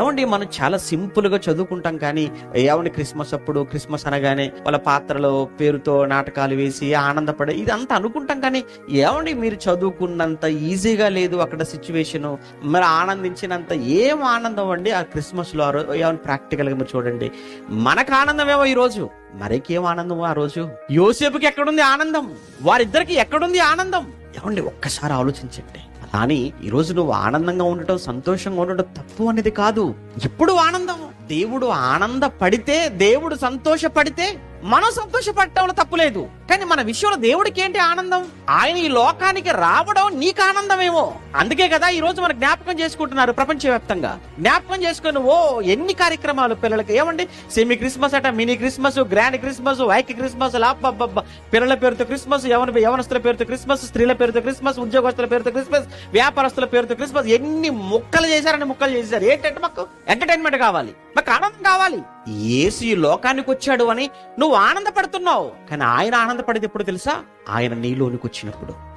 ఏమండి మనం చాలా సింపుల్గా చదువుకుంటాం కానీ ఏమండి క్రిస్మస్ అప్పుడు క్రిస్మస్ అనగానే వాళ్ళ పాత్రలో పేరుతో నాటకాలు వేసి ఆనందపడే ఇదంతా అనుకుంటాం కానీ ఏమండి మీరు చదువుకున్నంత ఈజీగా లేదు అక్కడ సిచ్యువేషన్. మరి ఆనందించినంత ఏం ఆనందం అండి ఆ క్రిస్మస్లో ప్రాక్టికల్గా ప్రాక్టికల్గా మీరు చూడండి. మనకు ఆనందమేమో ఈ రోజు? మరేకేం ఆనందం ఆ రోజు? యోసేపుకి ఎక్కడుంది ఆనందం? వారిద్దరికి ఎక్కడుంది ఆనందం? ఏమండి ఒక్కసారి ఆలోచించండి. కానీ ఈరోజు నువ్వు ఆనందంగా ఉండటం సంతోషంగా ఉండటం తప్పు అనేది కాదు. ఎప్పుడు ఆనందం దేవుడు ఆనంద పడితే దేవుడు సంతోషపడితే మనం సంతోషపడటంలో తప్పులేదు కానీ మన విషయంలో దేవుడికి ఏంటి ఆనందం? ఆయన ఈ లోకానికి రావడం నీకు ఆనందమేమో. అందుకే కదా ఈ రోజు మన జ్ఞాపకం చేసుకుంటున్నారు ప్రపంచవ్యాప్తంగా. జ్ఞాపకం చేసుకుని ఓ ఎన్ని కార్యక్రమాలు పిల్లలకి? ఏమండి? సెమీ క్రిస్మస్ అట మినీ క్రిస్మస్ గ్రాండ్ క్రిస్మస్ వైక్ క్రిస్మస్ లాబ్బబ్బ పిల్లల పేరుతో క్రిస్మస్ యవన యవనస్తుల పేరుతో క్రిస్మస్ స్త్రీల పేరుతో క్రిస్మస్ ఉద్యోగస్తుల పేరుతో క్రిస్మస్ వ్యాపారస్తుల పేరుతో క్రిస్మస్ ఎన్ని ముక్కలు చేశారని ముక్కలు చేశారు. ఏంటంటే మాకు ఎంటర్టైన్మెంట్ కావాలి. నాకు ఆనందం కావాలి. ఏసు ఈ లోకానికి వచ్చాడు అని నువ్వు ఆనందపడుతున్నావు. కానీ ఆయన ఆనందపడేది ఎప్పుడు తెలుసా? ఆయన నీలోనికి వచ్చినప్పుడు